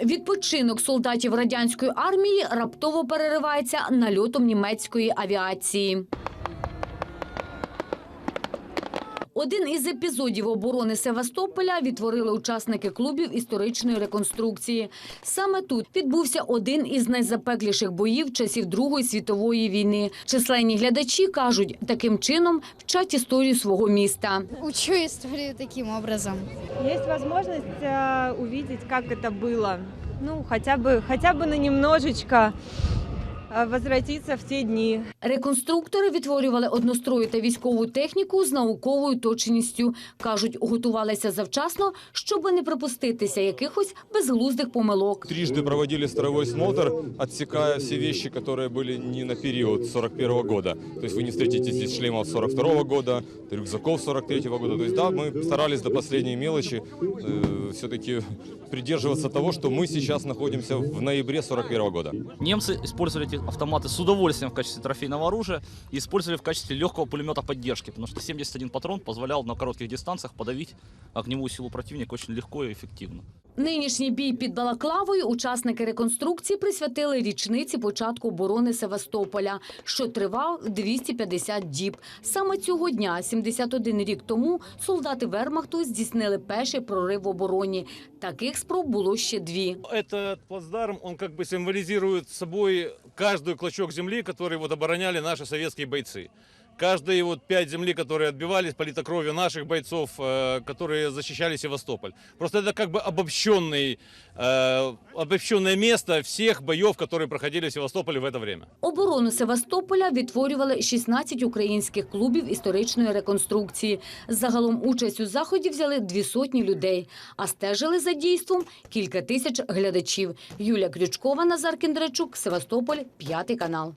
Відпочинок солдатів радянської армії раптово переривається нальотом німецької авіації. Один із епізодів оборони Севастополя відтворили учасники клубів історичної реконструкції. Саме тут відбувся один із найзапекліших боїв часів Другої світової війни. Численні глядачі кажуть, таким чином вчать історію свого міста. Учу историю таким образом. Есть возможность э, увидеть, как это было. Ну, хотя бы, хотя бы на немножечко э, возвратиться в те дни. Реконструктори відтворювали однострою та військову техніку з науковою точністю. Кажуть, готувалися завчасно, щоб не припуститися якихось безглуздих помилок. Трижды проводили строевой смотр, отсекая все вещи, которые были не на период 41 года. То есть вы не встретите здесь шлемов 42 года, рюкзаков 43 года. То есть да, мы старались до последней мелочи э, все-таки придерживаться того, что мы сейчас находимся в ноябре 41 года. Немцы использовали эти автоматы с удовольствием в качестве трофейного оружия и использовали в качестве легкого пулемета поддержки, потому что 71 патрон позволял на коротких дистанциях подавить огневую силу противника очень легко и эффективно. Нинішній бій під Балаклавою учасники реконструкції присвятили річниці початку оборони Севастополя, що тривав 250 діб. Саме цього дня, 71 рік тому, солдати Вермахту здійснили перший прорив в обороні. Таких спроб було ще дві. Этот плацдарм, он как бы символизирует собой каждый клочок земли, который вот обороняли наши советские бойцы. Каждые вот пять земли, которые отбивались, полита кровью наших бойцов, э, которые защищали Севастополь. Просто это как бы обобщенный, э, обобщенное место всех боев, которые проходили в Севастополе в это время. Оборону Севастополя відтворювали 16 українських клубів історичної реконструкції. Загалом участь у заході взяли дві сотні людей, а стежили за дійством кілька тисяч глядачів. Юлія Крючкова, Назар Кіндрачук, Севастополь, п'ятий канал.